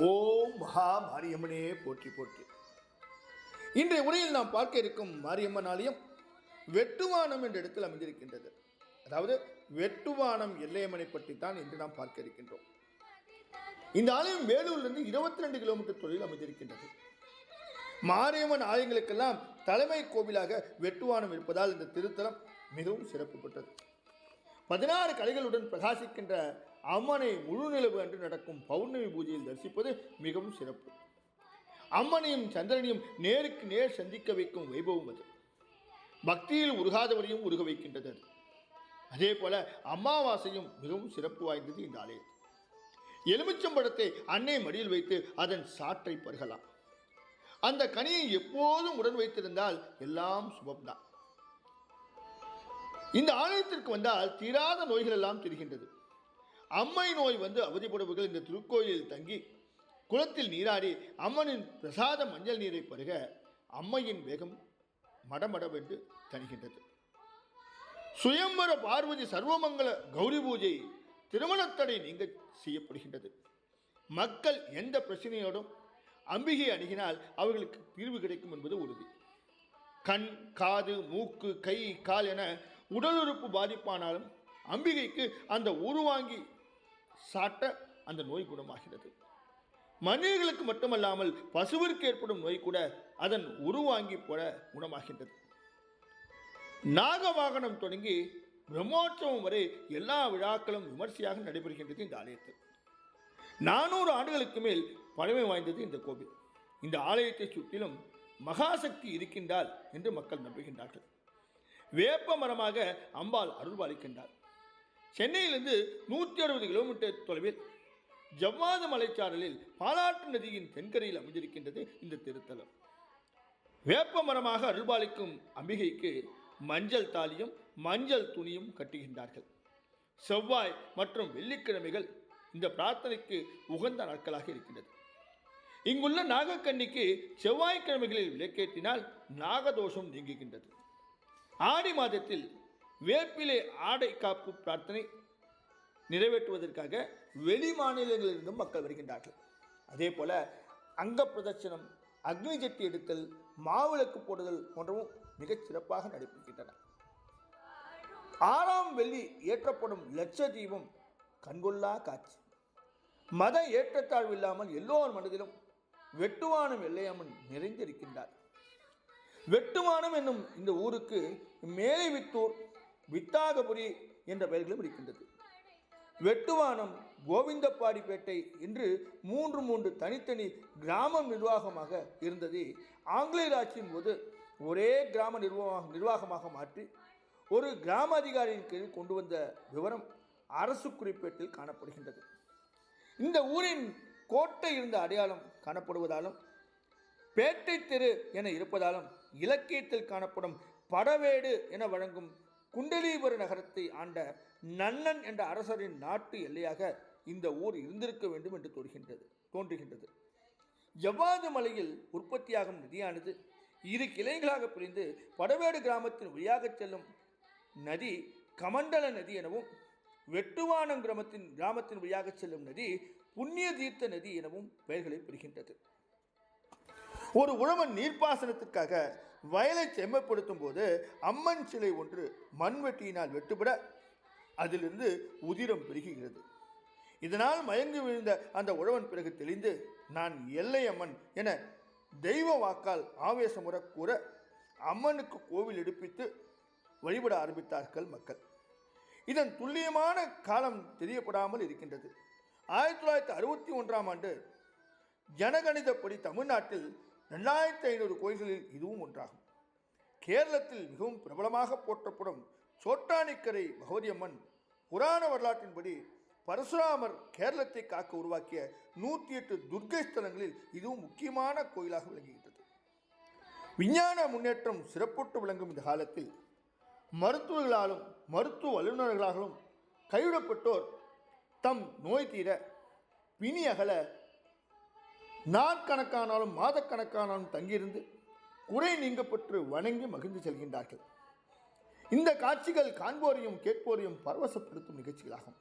ஓம் மகா மாரியம்மனே போற்றி போற்றி. இன்றைய உரையில் நாம் பார்க்க இருக்கும் மாரியம்மன் ஆலயம் வெட்டுவானம் என்ற இடத்தில் அமைந்திருக்கின்றது. அதாவது வெட்டுவானம் எல்லையம்மனை பற்றி தான் இன்று நாம் பார்க்க இருக்கின்றோம். இந்த ஆலயம் வேலூர்லேருந்து இருபத்தி ரெண்டு கிலோமீட்டர் தொழில் அமைந்திருக்கின்றது. மாரியம்மன் ஆலயங்களுக்கெல்லாம் தலைமை கோவிலாக வெட்டுவானம் இருப்பதால் இந்த திருத்தலம் மிகவும் சிறப்பு பெற்றது. பதினாறு கலைகளுடன் பிரகாசிக்கின்ற அம்மனை முழு நிலவு அன்று நடக்கும் பௌர்ணமி பூஜையில் தரிசிப்பது மிகவும் சிறப்பு. அம்மனையும் சந்திரனையும் நேருக்கு நேர் சந்திக்க வைக்கும் வைபவம் அது. பக்தியில் உருகாதவரையும் உருக வைக்கின்றது அது. அதே போல அமாவாசையும் மிகவும் சிறப்பு வாய்ந்தது இந்த ஆலயம். எலுமிச்சம்பழத்தை அன்னை மடியில் வைத்து அதன் சாற்றை பருகலாம். அந்த கனியை எப்போதும் உடன் வைத்திருந்தால் எல்லாம் சுபம்தான். இந்த ஆலயத்திற்கு வந்தால் தீராத நோய்கள் எல்லாம் தெரிகின்றது. அம்மை நோய் வந்து அவதிப்படுபவர்கள் இந்த திருக்கோயிலில் தங்கி குளத்தில் நீராடி அம்மனின் பிரசாத மஞ்சள் நீரை பருக அம்மையின் வேகம் மடமடவென்று தணிகின்றது. சுயம்பர பார்வதி சர்வமங்கல கௌரி பூஜை திருமணத்தடை நீங்க செய்யப்படுகின்றது. மக்கள் எந்த பிரச்சனையோடும் அம்பிகை அணுகினால் அவர்களுக்கு தீர்வு கிடைக்கும் என்பது உறுதி. கண் காது மூக்கு கை கால் என உடல் உறுப்பு பாதிப்பானாலும் அம்பிகைக்கு அந்த உருவாங்கி சாட்ட அந்த நோய் குணமாகிறது. மனிதர்களுக்கு மட்டுமல்லாமல் பசுவிற்கு ஏற்படும் நோய் கூட அதன் உருவாங்கி போல குணமாகின்றது. நாகவாகனம் தொடங்கி பிரம்மோற்சவம் வரை எல்லா விழாக்களும் விமர்சையாக நடைபெறுகின்றது இந்த ஆலயத்தில். நானூறு ஆண்டுகளுக்கு மேல் பழமை வாய்ந்தது இந்த கோவில். இந்த ஆலயத்தை சுற்றிலும் மகாசக்தி இருக்கின்றால் என்று மக்கள் நம்புகின்றார்கள். வேப்ப மரமாக அம்பாள் அருள்பாலிக்கின்றார் சென்னையிலிருந்து நூற்றி அறுபது கிலோமீட்டர் தொலைவில் ஜவ்வாது மலைச்சாரலில் பாலாற்று நதியின் தென்கரையில் அமைந்திருக்கின்றது இந்த திருத்தலம். வேப்ப மரமாக அருள்பாலிக்கும் அம்பிகைக்கு மஞ்சள் தாலியும் மஞ்சள் துணியும் கட்டுகின்றார்கள். செவ்வாய் மற்றும் வெள்ளிக்கிழமைகள் இந்த பிரார்த்தனைக்கு உகந்த நாட்களாக இருக்கின்றது. இங்குள்ள நாகக்கன்னிக்கு செவ்வாய்க்கிழமைகளில் விளக்கேற்றினால் நாகதோஷம் நீங்குகின்றது. ஆடி மாதத்தில் வேப்பிலை ஆடை காப்பு பிரார்த்தனை நிறைவேற்றுவதற்காக வெளி மாநிலங்களிலிருந்தும் மக்கள் வருகின்றார்கள். அதே போல அங்க பிரதர்சனம் அக்னி ஜட்டி எடுத்தல் மாவிளக்கு போடுதல் போன்றவும் மிகச் சிறப்பாக நடைபெறுகின்றன. ஆறாம் வெள்ளி ஏற்றப்படும் லட்ச தீபம் கண்கொள்ளா காட்சி. மத ஏற்றத்தாழ்வு இல்லாமல் எல்லோர் மனதிலும் வெட்டுவானம் எல்லையம்மன் நிறைந்திருக்கின்றார். வெட்டுமானம் என்னும் இந்த ஊருக்கு மேலை வித்தூர் வித்தாகபுரி என்ற பெயர்களும் இருக்கின்றது. வெட்டுவானம் கோவிந்தப்பாடிப்பேட்டை என்று மூன்று மூன்று தனித்தனி கிராம நிர்வாகமாக இருந்தது. ஆங்கிலேயர் ஆட்சியின் போது ஒரே கிராம நிர்வாக நிர்வாகமாக மாற்றி ஒரு கிராம அதிகாரியின் கீழ் கொண்டு வந்த விவரம் அரசு குறிப்பேட்டில் காணப்படுகின்றது. இந்த ஊரின் கோட்டை இருந்த அடையாளம் காணப்படுவதாலும் பேட்டை தெரு என இருப்பதாலும் இலக்கியத்தில் காணப்படும் படவேடு என வழங்கும் குண்டலீபுர நகரத்தை ஆண்ட நன்னன் என்ற அரசரின் நாட்டு எல்லையாக இந்த ஊர் இருந்திருக்க வேண்டும் என்று தோன்றுகின்றது தோன்றுகின்றது. எவ்வாறு மலையில் உற்பத்தியாகும் நதியானது இரு கிளைகளாக பிரிந்து படவேடு கிராமத்தின் வழியாகச் செல்லும் நதி கமண்டல நதி எனவும் வெட்டுவானம் கிராமத்தின் கிராமத்தின் வழியாகச் செல்லும் நதி புண்ணிய தீர்த்த நதி எனவும் பெயர்களை பெறுகின்றது. ஒரு உழவன் நீர்ப்பாசனத்திற்காக வயலை செம்மப்படுத்தும் போது அம்மன் சிலை ஒன்று மண்வெட்டியினால் வெட்டுப்பட அதிலிருந்து உதிரம் பெருகுகிறது. இதனால் மயங்கி விழுந்த அந்த உழவன் பிறகு தெளிந்து நான் எல்லை அம்மன் என தெய்வ வாக்கால் ஆவேசமுற கூற அம்மனுக்கு கோவில் எடுப்பித்து வழிபட ஆரம்பித்தார்கள் மக்கள். இதன் துல்லியமான காலம் தெரியப்படாமல் இருக்கின்றது. ஆயிரத்தி தொள்ளாயிரத்தி அறுபத்தி ஒன்றாம் ஆண்டு ஜனகணிதப்படி தமிழ்நாட்டில் ரெண்டாயிரத்தி ஐநூறு கோயில்களில் இதுவும் ஒன்றாகும். கேரளத்தில் மிகவும் பிரபலமாக போற்றப்படும் சோட்டானிக்கரை பகவதியம்மன் புராண வரலாற்றின்படி பரசுராமர் கேரளத்தை காக்க உருவாக்கிய நூற்றி எட்டு துர்க்கை ஸ்தலங்களில் இதுவும் முக்கியமான கோயிலாக விளங்குகின்றது. விஞ்ஞான முன்னேற்றம் சிறப்புட்டு விளங்கும் இந்த காலத்தில் மருத்துவர்களாலும் மருத்துவ வல்லுநர்களாலும் கைவிடப்பட்டோர் தம் நோய் தீர பிணி அகல நாட்கணக்கானாலும் மாதக்கணக்கானாலும் தங்கியிருந்து குறை நீங்கப்பட்டு வணங்கி மகிழ்ந்து செல்கின்றார்கள். இந்த காட்சிகள் காண்போரையும் கேட்போரையும் பரவசப்படுத்தும் நிகழ்ச்சிகளாகும்.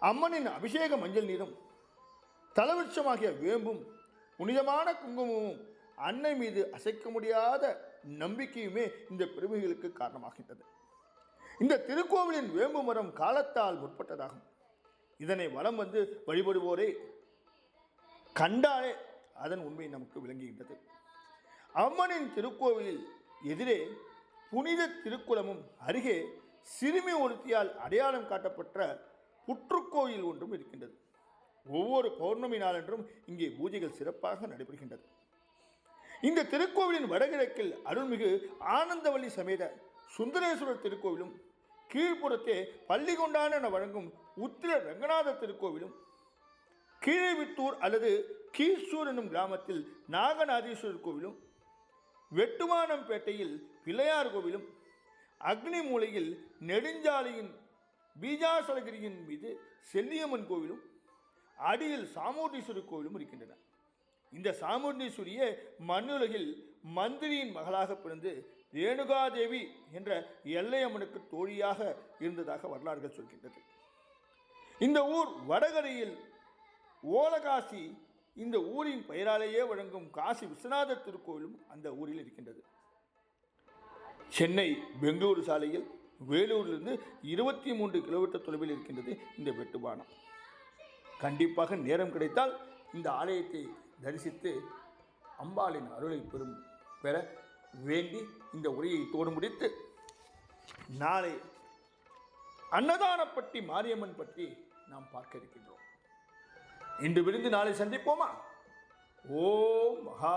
அம்மனின் அபிஷேக மஞ்சள் நீரும் தலவிருட்சமாகிய வேம்பும் புனிதமான குங்குமமும் அன்னை மீது அசைக்க முடியாத நம்பிக்கையுமே இந்த பெருமைகளுக்கு காரணமாகின்றது. இந்த திருக்கோவிலின் வேம்பு மரம் காலத்தால் முற்பட்டதாகும். இதனை வலம் வந்து வழிபடுவோரே கண்டாலே அதன் உண்மை நமக்கு விளங்குகின்றது. அம்மனின் திருக்கோவிலில் எதிரே புனித திருக்குளமும் அருகே சிறுமி ஒருத்தியால் அடையாளம் காட்டப்பட்ட புற்றுக்கோயில் ஒன்றும் இருக்கின்றது. ஒவ்வொரு பௌர்ணமி நாளன்றும் இங்கே பூஜைகள் சிறப்பாக நடைபெறுகின்றது. இந்த திருக்கோவிலின் வடகிழக்கில் அருள்மிகு ஆனந்தவள்ளி சமேத சுந்தரேஸ்வரர் திருக்கோவிலும் கீழ்ப்புறத்தே பள்ளிகொண்டான என வழங்கும் உத்திர ரங்கநாதர் திருக்கோவிலும் கீழைவித்தூர் அல்லது கீழ்சூர் என்னும் கிராமத்தில் நாகநாதீஸ்வரர் கோவிலும் வெட்டுமானம்பேட்டையில் பிள்ளையார் கோவிலும் அக்னி மூலையில் நெடுஞ்சாலையின் பீஜாசலகிரியின் மீது செல்லியம்மன் கோவிலும் அடியில் சாமுண்டீஸ்வரர் கோவிலும் இருக்கின்றன. இந்த சாமுண்டீஸ்வரியே மண்ணுலகில் மந்திரியின் மகளாக பிறந்து ரேணுகாதேவி என்ற எல்லையம்மனுக்கு தோழியாக இருந்ததாக வரலாறுகள் சொல்கின்றது. இந்த ஊர் வடகரையில் ஓலகாசி இந்த ஊரின் பெயராலேயே வழங்கும் காசி விஸ்வநாதர் திருக்கோயிலும் அந்த ஊரில் இருக்கின்றது. சென்னை பெங்களூரு சாலையில் வேலூரிலிருந்து இருபத்தி மூன்று கிலோமீட்டர் தொலைவில் இருக்கின்றது இந்த வெட்டுபானம் கண்டிப்பாக நேரம் கிடைத்தால் இந்த ஆலயத்தை தரிசித்து அம்பாளின் அருளை பெறும் பெற வேண்டி இந்த உரையை தோடு முடித்து நாளை அன்னதானப்பட்டி மாரியம்மன் பற்றி நாம் பார்க்க இருக்கின்றோம். இன்று விருந்து நாளை சந்திப்போமா? ஓம் மகா